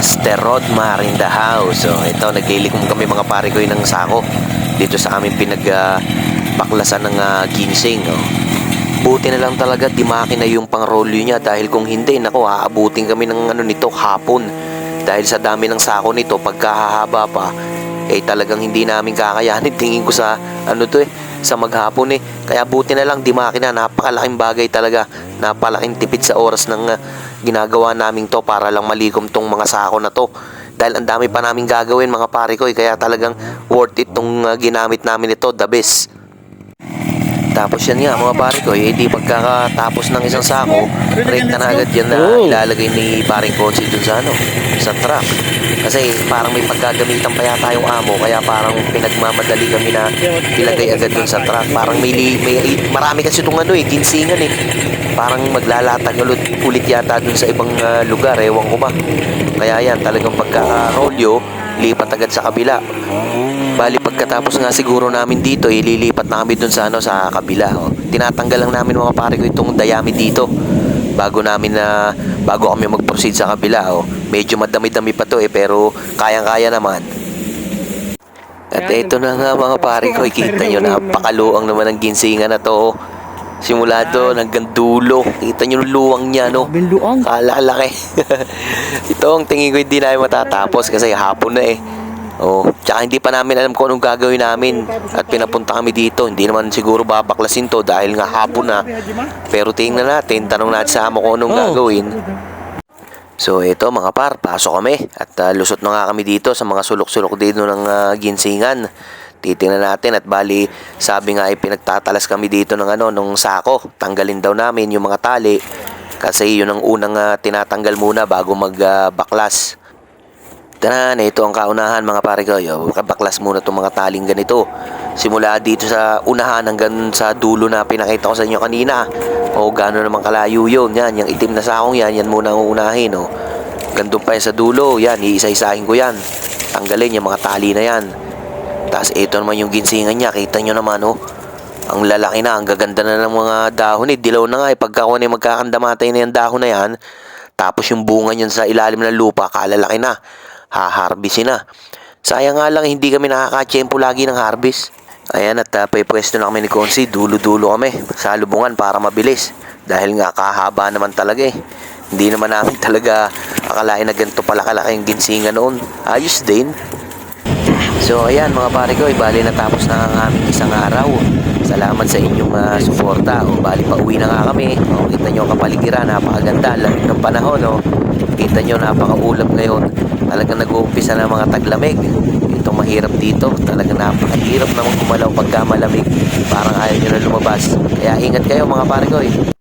Master Rod Mar in the house. So, ito, naglilikom kami mga pare ko ng sako dito sa aming pinagbaklasan ng ah, ginseng. Oh. Buti na lang talaga di makina yung pangrolyo niya dahil kung hindi, nako, aabutin kami ng ano nito hapon. Dahil sa dami ng sako nito, pagkahahaba pa, eh talagang hindi namin kakayanin. Tingin ko sa ano to eh, sa maghapon eh. Kaya buti na lang di makina, napakalaking bagay talaga. Napalaking tipid sa oras ng ah, ginagawa namin to para lang malikom tong mga sako na to. Dahil ang dami pa namin gagawin mga pare ko eh, kaya talagang worth it tong ah, ginamit namin ito, the best. Tapos yan nga mga pare ko, eh, di pagkakatapos ng isang sako, rekta na agad yan na Oh. ilalagay ni paring Consi dun sa ano, sa truck. Kasi parang may pagkagamitan pa yata yung amo, kaya parang pinagmamadali kami na ilagay agad dun sa truck. Parang may, may marami kasi itong ano eh, ginsingan eh. Parang maglalatag ulit, ulit yata dun sa ibang ah, lugar, ewan ko ba. Kaya yan, talagang pagkaka-rodeo, lipat agad sa kabila. Bali pagkatapos nga siguro namin dito, ililipat na kami dun sa ano sa kabila. Oh. Tinatanggal lang namin mga pare ko itong dayami dito. Bago namin na bago kami mag-proceed sa kabila. Oh. Medyo madami-dami pa to eh pero kayang-kaya naman. At ito na nga mga pare ko, ikita nyo napakaluang naman ng ginsingan na to. oh. Simula doon hanggang dulo. Kita nyo yung luwang niya, no? Biluang. Kalalaki. Ito ang tingin ko hindi namin matatapos kasi hapon na eh. Oh, tsaka hindi pa namin alam kung anong gagawin namin at pinapunta kami dito. Hindi naman siguro babaklasin to dahil nga hapon na. Pero tingnan natin, tanong natin sa amo kung anong Oh. gagawin. So ito mga par, pasok kami at ah, lusot na nga kami dito sa mga sulok-sulok dito ng ah, ginsingan. Titingnan natin at bali sabi nga ay pinagtatalas kami dito ng ano nung sako. Tanggalin daw namin yung mga tali kasi yun ang unang ah, tinatanggal muna bago magbaklas. Tanan, ito ang kaunahan mga pare ko. Baklas muna itong mga taling ganito. Simula dito sa unahan hanggang sa dulo na pinakita ko sa inyo kanina. O gano'n naman kalayo yun. Yan, yung itim na sakong yan, yan muna ang unahin. O. Gandun pa yan sa dulo. Yan, iisa-isahin ko yan. Tanggalin yung mga tali na yan. Tapos ito naman yung ginsingan niya. Kita nyo naman, oh. Ang lalaki na, ang gaganda na ng mga dahon eh. Dilaw na nga eh. Pagka kung ano magkakandamatay na yung dahon na yan, tapos yung bunga niyan sa ilalim ng lupa, kalalaki na. Haharbisin na. Sayang nga lang, hindi kami nakakachempo lagi ng harvest. Ayan, at uh, pwesto na kami ni Consi. Dulo-dulo kami sa lubungan para mabilis. Dahil nga kahaba naman talaga eh. Hindi naman namin talaga akalain na ganito pala kalaki yung ginsingan noon. Ayos din. So ayan mga pare ko, ibali natapos na ang aming isang araw. Salamat sa inyong ah, suporta. O bali pauwi na nga kami. O, kita nyo ang kapaligiran, napakaganda. Lamig ng panahon. O. Kita nyo napakaulap ngayon. Talagang nag-uumpisa na mga taglamig. Ito mahirap dito. Talagang napakahirap naman kumalaw pagka malamig. Parang ayaw nyo na lumabas. Kaya ingat kayo mga pare ko. Eh.